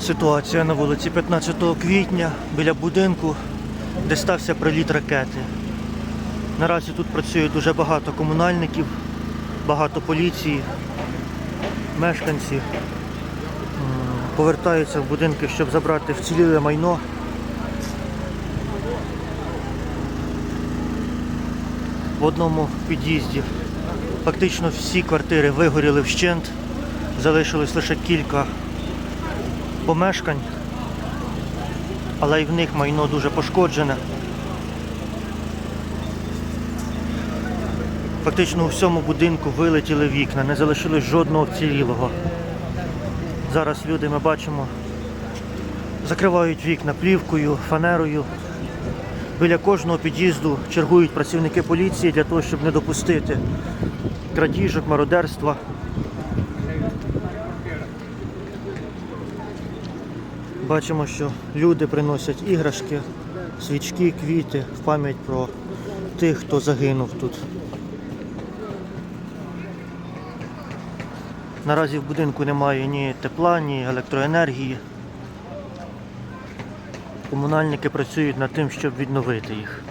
Ситуація на вулиці 15 квітня біля будинку, де стався приліт ракети. Наразі тут працює дуже багато комунальників, багато поліції, мешканці повертаються в будинки, щоб забрати вціліле майно. В одному під'їзді фактично всі квартири вигоріли вщент, залишилось лише кілька помешкань, але й в них майно дуже пошкоджене. Фактично у всьому будинку вилетіли вікна, не залишилось жодного вцілілого. Зараз люди ми бачимо закривають вікна плівкою, фанерою. Біля кожного під'їзду чергують працівники поліції для того, щоб не допустити крадіжок, мародерства. Бачимо, що люди приносять іграшки, свічки, квіти в пам'ять про тих, хто загинув тут. Наразі в будинку немає ні тепла, ні електроенергії. Комунальники працюють над тим, щоб відновити їх.